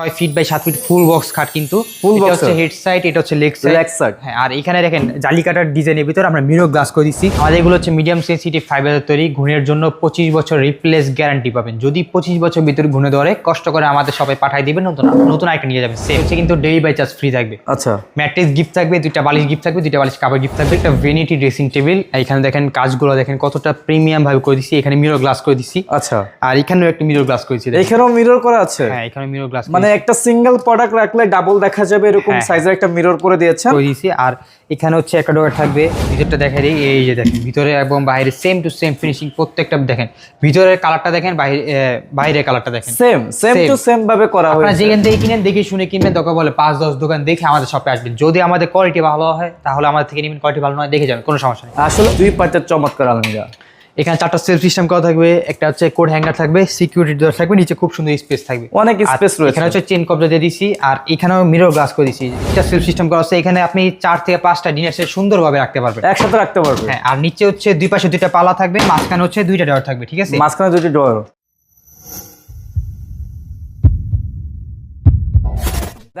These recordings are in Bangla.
ছয় ফিট বাই সাত ফিট ফুল বক্স খাট কিন্তু। এটা box হচ্ছে হেড সাইড এটা হচ্ছে লেগ সাইড Leg side। হ্যাঁ আর এখানে দেখেন জালি কাটার ডিজাইনের ভিতরে আমরা মিরো গ্লাস করে দিচ্ছি। আমাদের এগুলো হচ্ছে মিডিয়াম সেন্সিটিভ ফাইবারের তৈরি ঘুণের জন্য পঁচিশ বছর রিপ্লেস গ্যারান্টি পাবেন। যদি পঁচিশ বছর ভিতরে ঘুণে ধরে কষ্ট করে আমাদের সবাই পাঠাই দিবেন নতুন নতুন আইটেম নিয়ে যাবেন। সে হচ্ছে কিন্তু ডেলি বাই চার্জ ফ্রি থাকবে। আচ্ছা। ম্যাট্রেস গিফট থাকবে দুইটা বালিশ গিফট থাকবে দুইটা বালিশ কাপড় গিফট থাকবে একটা ভেনিটি ড্রেসিং টেবিল এখানে দেখেন কাজগুলো দেখেন কতটা প্রিমিয়াম ভাবে করে দিচ্ছি। এখানে মিরর গ্লাস করে দিচ্ছি। আচ্ছা। আর এখানেও একটা মিরর গ্লাস করেছি এখানেও মিরর করা আছে? হ্যাঁ এখানে মিরর গ্লাস মানে একটা সিঙ্গেল প্রোডাক্ট রাখলে ডাবল দেখা যাবে এরকম হ্যাঁ। সাইজের একটা মিরর করে দিয়েছেন। দিয়েছি আর এখানে হচ্ছে একটা ডোর থাকবে ভিতরটা দেখা দিই এই যে দেখেন ভিতরে এবং বাইরে সেম টু সেম ফিনিশিং প্রত্যেকটা দেখেন। ভিতরের কালারটা দেখেন বাইরে বাইরের কালারটা দেখেন। Same same. টু সেম ভাবে করা আপনারা হয়েছে। যেখান থেকে কিনেন দেখে শুনে কিনবেন দোকান বলে পাঁচ দশ দোকান দেখে আমাদের শপে আসবেন। যদি আমাদের কোয়ালিটি ভালো হয় তাহলে আমাদের থেকে নেবেন কোয়ালিটি ভালো নয় দেখে যাবেন কোনো সমস্যা নেই। আসলে দুই পার্টের চমৎকার আলমিরা। এখানে চারটা সেলফ সিস্টেম করা থাকবে একটা হচ্ছে কোড হ্যাঙ্গার থাকবে সিকিউরিটি ডোর থাকবে নিচে খুব সুন্দর স্পেস থাকবে। অনেক স্পেস রয়েছে। এখানে হচ্ছে চেন কবজা দিয়ে দিছি আর এখানেও মিরর গ্লাস করে দিছি। এটা সেলফ সিস্টেম করা আছে এখানে আপনি চার থেকে পাঁচটা ডিনার সেট সুন্দরভাবে রাখতে পারবেন। একসাথে রাখতে পারবেন হ্যাঁ আর নিচে হচ্ছে দুই পাশে দুইটা পালা থাকবে মাঝখানে হচ্ছে দুইটা ডর থাকবে ঠিক আছে? মাঝখানে দুইটা ডোর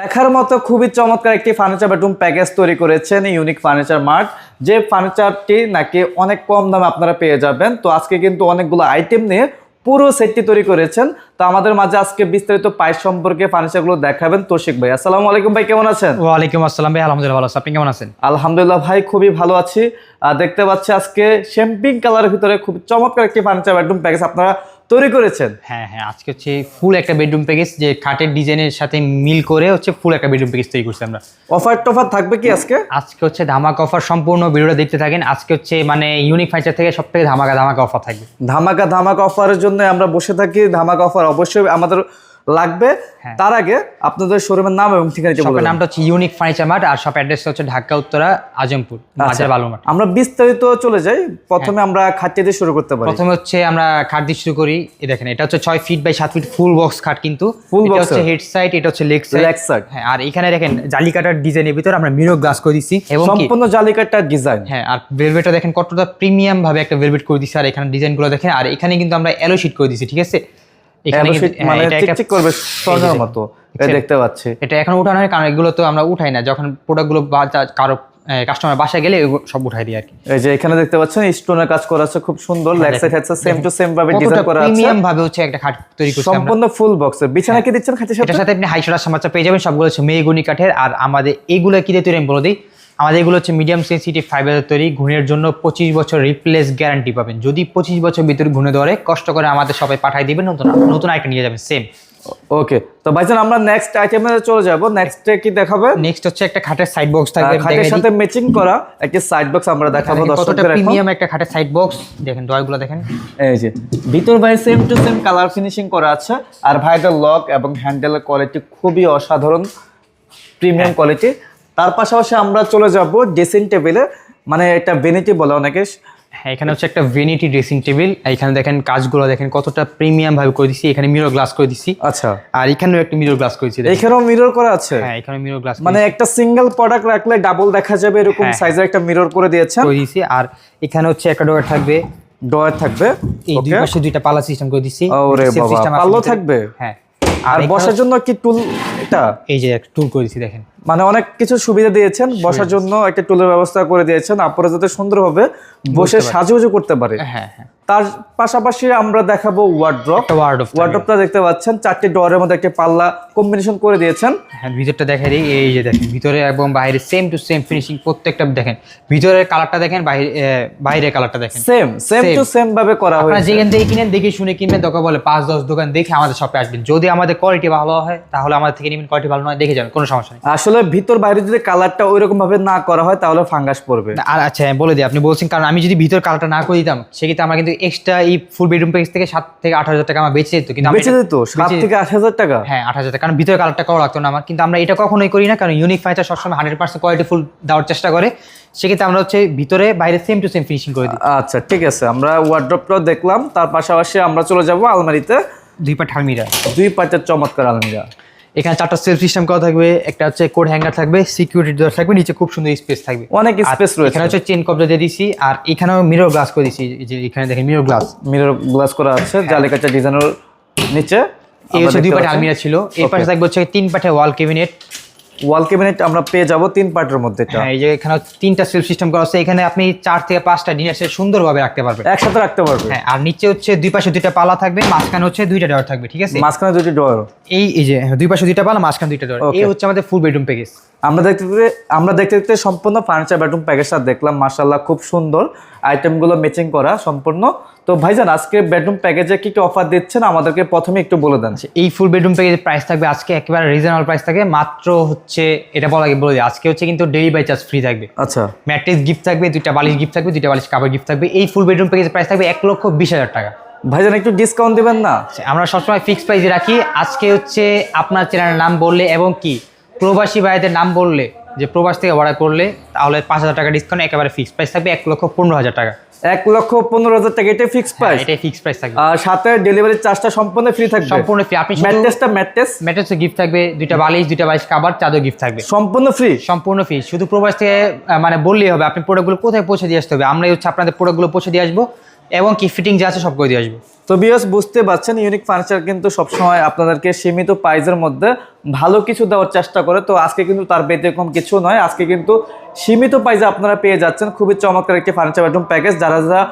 দেখার মতো খুবই চমৎকার একটি ফার্নিচার বেডরুম প্যাকেজ তৈরি করেছেন ইউনিক ফার্নিচার মার্ট যে ফার্নিচারটি নাকি অনেক কম দামে আপনারা পেয়ে যাবেন। তো আজকে কিন্তু অনেকগুলো আইটেম নিয়ে পুরো সেটটি তৈরি করেছেন। তো আমাদের মাঝে আজকে বিস্তারিত পাইপ সম্পর্কে ফার্নিচারগুলো দেখাবেন তোশিক ভাই। আসসালামু আলাইকুম ভাই কেমন আছেন? ওয়ালাইকুম আসসালাম ভাই আলহামদুলিল্লাহ ভালো আপনি কেমন আছেন? আলহামদুলিল্লাহ ভাই খুবই ভালো আছি। আর দেখতে পাচ্ছি আজকে শ্যাম্পিং কালারের ভিতরে খুব চমৎকার একটি ফার্নিচার বেডরুম প্যাকেজ আপনারা তৈরি করেছেন? হ্যাঁ হ্যাঁ আজকে হচ্ছে ফুল একটা বেডরুম প্যাকেজ যে খাটের ডিজাইনের সাথে মিল করে হচ্ছে ফুল একটা বেডরুম প্যাকেজ তৈরি করছি আমরা। অফার টফার থাকবে কি আজকে? আজকে হচ্ছে ধামাকা অফার সম্পূর্ণ ভিডিওটা দেখতে থাকেন। আজকে হচ্ছে মানে ইউনিক ফার্নিচার থেকে সব থেকে ধামাকা ধামাকা অফার থাকবে। ধামাকা ধামাকা অফারের জন্য আমরা বসে থাকি। ধামাকা অফার অবশ্যই আমাদের লাগবে। হ্যাঁ। তার আগে আপনাদের শোরুমের নাম এবং ঠিকানাটি বলুন নামটা হচ্ছে ইউনিক ফার্নিচার মার্ট আর শপ অ্যাড্রেস হচ্ছে ঢাকা উত্তরা আজমপুর আচ্ছা। বাজার বালুমাঠ আমরা বিস্তারিত চলে যাই। প্রথমে আমরা খাটিয়ে দিয়ে শুরু করতে পারি। প্রথমে হচ্ছে আমরা খাট দিয়ে শুরু করি। এই দেখেন এটা হচ্ছে ছয় ফিট বাই সাত ফিট ফুল বক্স খাট কিন্তু। Full এটা হচ্ছে হেড সাইড এটা হচ্ছে লেগ সাইড Leg side। হ্যাঁ আর এখানে দেখেন জালি কাটার ডিজাইনের ভিতর আমরা মিরর গ্লাস করে দিচ্ছি এবং সম্পূর্ণ জালিকাটা ডিজাইন হ্যাঁ আর ভেলভেটটা দেখেন কতটা প্রিমিয়াম ভাবে একটা ভেলভেট করে দিছি। আর এখানে ডিজাইনগুলো দেখেন আর এখানে কিন্তু আমরা এলো শিট করে দিছি ঠিক আছে? হ্যাঁ, মানে এটা একটা- চিকচিক করবে স্বর্ণের মতো দেখতে পাচ্ছি। এটা এখন উঠানো হয় কারণ এগুলো তো আমরা উঠাই না যখন প্রোডাক্টগুলো কারও কাস্টমার বাসায় গেলে সব উঠাই দিই আর কি। এই যে এখানে দেখতে পাচ্ছেন স্টোনের কাজ করা আছে খুব সুন্দর লেগ সাইড হচ্ছে সেম টু সেম ভাবে ডিজাইন করা আছে। প্রিমিয়াম ভাবে হচ্ছে একটা খাট তৈরি করছি আমরা। সম্পূর্ণ ফুল বিছানা কি দিচ্ছেন খাটের সাথে? এটার সাথে আপনি হাইশোরা পেয়ে যাবেন সবগুলো হচ্ছে কাঠের আর আমাদের এগুলো কি দিয়ে তৈরি আমি বলে দিই? আমাদের এগুলো হচ্ছে মিডিয়াম সেন্সিটিভ ফাইবারের তৈরি ঘুণের জন্য পঁচিশ বছর রিপ্লেস গ্যারান্টি পাবেন। যদি পঁচিশ বছর ভিতরে ঘুণে ধরে কষ্ট করে আমাদের সবাই পাঠাই দিবেন নতুন নতুন আইটেম নিয়ে যাবেন সেম ওকে তো ভাইজান আমরা নেক্সট আইটেমে চলে যাব। নেক্সট কি দেখাবে? নেক্সট হচ্ছে একটা খাটের সাইড বক্স থাকবে খাটের সাথে ম্যাচিং করা একটা সাইড বক্স আমরা দেখাবো দর্শকদের এখন। প্রিমিয়াম একটা খাটের সাইড বক্স দেখেন দয়াগুলো দেখেন। এই যে ভিতর ভাই same to same colour finishing করা আছে। আর ভাইদের লক এবং হ্যান্ডেলের কোয়ালিটি খুবই অসাধারণ প্রিমিয়াম কোয়ালিটি তার পাশাপাশি আমরা চলে যাব ড্রেসিং টেবিলে মানে এটা ভেনিটি বলে অনেকে। হ্যাঁ এখানে হচ্ছে একটা ভেনিটি ড্রেসিং টেবিল এখানে দেখেন কাজগুলো দেখেন কতটা প্রিমিয়াম ভাবে করে দিছি। এখানে মিরর গ্লাস করে দিছি। আচ্ছা। আর এখানেও একটা মিরর গ্লাস করেছি এখানেও মিরর করা আছে? হ্যাঁ এখানে মিরর গ্লাস মানে একটা সিঙ্গেল প্রোডাক্ট রাখলে ডাবল দেখা যাবে এরকম হ্যাঁ। সাইজের একটা মিরর করে দিয়েছেন। করে দিছি আর এখানে হচ্ছে একটা ডোর থাকবে। ডয়ার থাকবে। এই দুই পাশে দুইটা পাল্লা সিস্টেম করে দিছি। ওরে বাবা পাল্লো থাকবে? হ্যাঁ। আর বসার জন্য কি টুল এটা? এই যে একটা টুল করে দিছি দেখেন। মানে অনেক কিছু সুবিধা দিয়েছেন বসার জন্য একটা টুলের ব্যবস্থা করে দিয়েছেন। আপনারা যাতে সুন্দরভাবে বসে সাজুগুজু করতে পারে। হ্যাঁ হ্যাঁ তার পাশাপাশি আমরা দেখাবো ওয়ার্ড্রপ ওয়ার্ড্রপটা দেখতে পাচ্ছেন চারটি ডোরের মধ্যে একটা পাল্লা কম্বিনেশন করে দিয়েছেন। হ্যাঁ ভিতরটা দিই এই যে দেখেন ভিতরে এবং বাইরে সেম টু সেম ফিনিশিং প্রত্যেকটা দেখেন। ভিতরের কালারটা দেখেন বাইরে বাইরের কালারটা দেখেন। Same same. টু সেম ভাবে করা আপনারা হয়েছে। যেখান থেকে কিনেন দেখে শুনে কিনবেন দোকান বলে পাঁচ দশ দোকান দেখে আমাদের শপে আসবেন। যদি আমাদের কোয়ালিটি ভালো হয় তাহলে আমাদের থেকে নেবেন কোয়ালিটি ভালো নয় দেখে যাবেন কোনো সমস্যা নেই। আসলে ভিতর বাইরে যদি কালারটা ওইরকম ভাবে না করা হয় তাহলে ফাঙ্গাস পড়বে। আর আচ্ছা হ্যাঁ, বলে দিই আপনি বলছেন কারণ আমি যদি ভিতর কালারটা না করে দিতাম সেক্ষেত্রে আমার কিন্তু এক্সট্রা এই ফুল বেডরুম প্যাকেজ থেকে সাত থেকে আট হাজার টাকা আমার বেঁচে যেত কিন্তু বেঁচে যেত? সাত থেকে আট হাজার টাকা? হ্যাঁ আট হাজার টাকা কারণ ভিতরে কালারটা করা লাগতো না আমার কিন্তু আমরা এটা কখনোই করি না কারণ ইউনিক ফার্নিচার সবসময় হান্ড্রেড পার্সেন্ট কোয়ালিটি ফুল দেওয়ার চেষ্টা করে। সেক্ষেত্রে আমরা হচ্ছে ভিতরে বাইরে সেম টু সেম ফিনিশিং করে দিই। আচ্ছা ঠিক আছে আমরা ওয়ার্ড্রপটাও দেখলাম তার পাশাপাশি আমরা চলে যাব আলমারিতে। দুই পা ঠালমিরা। দুই পাটের চমৎকার আলমিরা। এখানে চারটা সেলফ সিস্টেম করা থাকবে একটা হচ্ছে কোড হ্যাঙ্গার থাকবে সিকিউরিটি ডোর থাকবে নিচে খুব সুন্দর স্পেস থাকবে। অনেক স্পেস রয়েছে। এখানে হচ্ছে চেন কবজা দিয়ে দিছি আর এখানেও মিরর গ্লাস করে দিছি যে এখানে দেখেন মিরর গ্লাস মিরর গ্লাস করা আছে জালিকাটা ডিজাইনের নিচে এই হচ্ছে দুই পাটে আলমিরা ছিল। এই পাশে. থাকবে হচ্ছে তিন পাটে ওয়াল ক্যাবিনেট ওয়াল ক্যাবিনেট আমরা পেয়ে যাব তিন পার্টের মধ্যে হ্যাঁ এই যে এখানে তিনটা সেলফ সিস্টেম করা আছে। এখানে আপনি চার থেকে পাঁচটা ডিনার সেট সুন্দরভাবে রাখতে পারবেন। একসাথে রাখতে পারবেন হ্যাঁ আর নিচে হচ্ছে দুই পাশে দুইটা পালা থাকবে মাঝখানে হচ্ছে দুইটা ডর থাকবে ঠিক আছে? মাঝখানে দুটি ডোর এই এই যে দুই পাশে দুইটা পালা মাঝখানে দুইটা ডর এই হচ্ছে আমাদের ফুল বেডরুম প্যাকেজ আমরা দেখতে দেখতে আমরা দেখতে দেখতে সম্পূর্ণ ফার্নিচার বেডরুম প্যাকেজটা দেখলাম মার্শাল্লাহ খুব সুন্দর। আইটেমগুলো ম্যাচিং করা সম্পূর্ণ। তো ভাইজান আজকে বেডরুম প্যাকেজে কি কি অফার দিচ্ছেন? আমাদেরকে প্রথমে একটু বলে দেন। এই ফুল বেডরুম প্যাকেজের প্রাইস থাকবে আজকে একেবারে রিজনেবল প্রাইস থাকবে মাত্র হচ্ছে এটা বলা বলে দিই আজকে হচ্ছে কিন্তু ডেলি বাই চার্জ ফ্রি থাকবে। আচ্ছা। ম্যাট্রেস গিফট থাকবে দুইটা বালিশ গিফট থাকবে দুইটা বালিশ কাপড় গিফট থাকবে এই ফুল বেডরুম প্যাকেজের প্রাইস থাকবে এক লক্ষ বিশ হাজার টাকা। ভাইজান একটু ডিসকাউন্ট দেবেন না? আচ্ছা, আমরা সবসময় ফিক্সড প্রাইসে রাখি। আজকে হচ্ছে আপনার চ্যানেলের নাম বললে এবং কি? প্রবাসী ভাইদের নাম বললে যে প্রবাস থেকে অর্ডার করলে তাহলে পাঁচ হাজার টাকা ডিসকাউন্ট একেবারে ফিক্সড প্রাইস থাকবে এক লক্ষ পনেরো হাজার টাকা। এক লক্ষ পনেরো হাজার টাকা এটা ফিক্সড প্রাইস এটাই ফিক্সড প্রাইস থাকবে। আর সাথে ডেলিভারি চার্জটা সম্পূর্ণ ফ্রি থাকবে? সম্পূর্ণ ফ্রি আপনি ম্যাট্রেসটা ম্যাট্রেস ম্যাট্রেসে গিফট থাকবে দুইটা বালিশ দুইটা বালিশ কাবার চাদর গিফট থাকবে। সম্পূর্ণ ফ্রি সম্পূর্ণ ফ্রি শুধু প্রবাস থেকে মানে বললেই হবে আপনি প্রোডাক্টগুলো কোথায় পৌঁছে দিয়ে আসতে হবে? আমরাই হচ্ছে আপনাদের প্রোডাক্টগুলো পৌঁছে দিয়ে আসব। এবং কি ফিটিং যা আছে সব করে দিয়ে আসবে। তো বিয়স বুঝতে পারছেন ইউনিক ফার্নিচার কিন্তু সবসময় আপনাদেরকে সীমিত প্রাইজের মধ্যে ভালো কিছু দেওয়ার চেষ্টা করে। তো আজকে কিন্তু তার ব্যতিক্রম কিছু নয়, আজকে কিন্তু সীমিত প্রাইজে আপনারা পেয়ে যাচ্ছেন খুবই চমৎকার একটি ফার্নিচার বেডরুম প্যাকেজ যারা যারা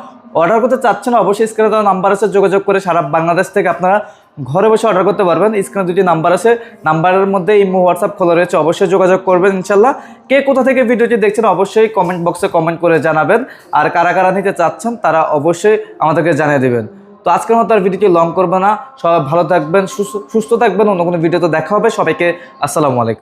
অর্ডার করতে চাচ্ছেন, অবশ্যই স্ক্রিনে দেওয়া নাম্বার আছে, যোগাযোগ করে সারা বাংলাদেশ থেকে আপনারা ঘরে বসে অর্ডার করতে পারবেন। স্ক্রিনে দুটি নাম্বার আছে। নাম্বারের মধ্যে ইমো হোয়াটসঅ্যাপ খোলা রয়েছে। অবশ্যই যোগাযোগ করবেন ইনশাল্লাহ কে কোথা থেকে ভিডিওটি দেখছেন অবশ্যই কমেন্ট বক্সে কমেন্ট করে জানাবেন। আর কারা কারা নিতে চাচ্ছেন তারা অবশ্যই আমাদেরকে জানিয়ে দেবেন। তো আজকের মতো আর ভিডিওটি লং করবে না। সবাই ভালো থাকবেন, সুস্থ- থাকবেন। অন্য কোনো ভিডিও তো দেখা হবে। সবাইকে আসসালামু আলাইকুম।